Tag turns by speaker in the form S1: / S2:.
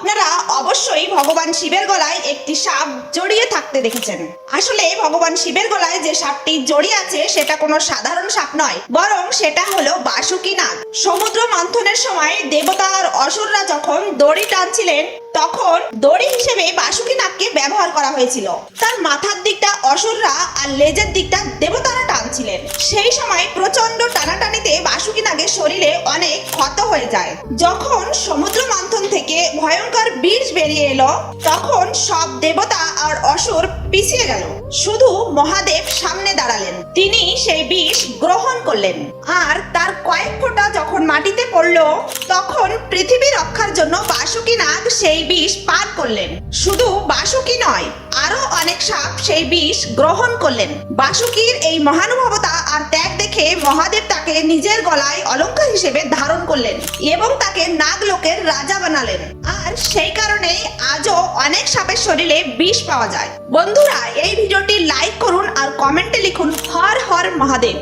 S1: আপনারা অবশ্যই ভগবান শিবের গলায় একটি সাপ জড়িয়ে থাকতে দেখেছেন। আসলে ভগবান শিবের গলায় যে সাপটি জড়িয়ে আছে, সেটা কোনো সাধারণ সাপ নয়, বরং সেটা হলো বাসুকি নাগ সমুদ্র মন্থনের সময় দেবতা আর অসুররা যখন দড়ি টানছিলেন, তখন দড়ি হিসেবে বাসুকি নাগকে ব্যবহার করা হয়েছিল। তার মাথার দিকটা অসুররা আর লেজের দিকটা দেবতারা টানছিলেন। সেই সময় প্রচণ্ড টানাটানিতে বাসুকি নাগের শরীরে অনেক ক্ষত হয়ে যায়। যখন সমুদ্র মন্থন থেকে ভয়ঙ্কর বীজ বেরিয়ে এলো। তখন সব দেবতা আর অসুর পিছিয়ে গেল। শুধু মহাদেব সামনে দাঁড়ালেন। তিনি সেই বিষ গ্রহণ করলেন। আর তার কয়েক ফোঁটা যখন মাটিতে পড়ল, তখন পৃথিবী রক্ষার জন্য বাসুকি নাগ সেই বিষ পার করলেন। শুধু বাসুকি নয় আরও অনেক সাপ সেই বিষ গ্রহণ করলেন। বাসুকির এই মহানুভবতা আর ত্যাগ দেখে মহাদেব তাকে নিজের গলায় অলঙ্কার হিসেবে ধারণ করলেন এবং তাকে নাগলোকের রাজা বানালেন। আর সেই কারণেই আজও অনেক সাপের শরীরে বিষ পাওয়া যায়। বন্ধুরা, এই ভিডিওটি লাইক করুন আর কমেন্টে লিখুন, হর হর মহাদেব।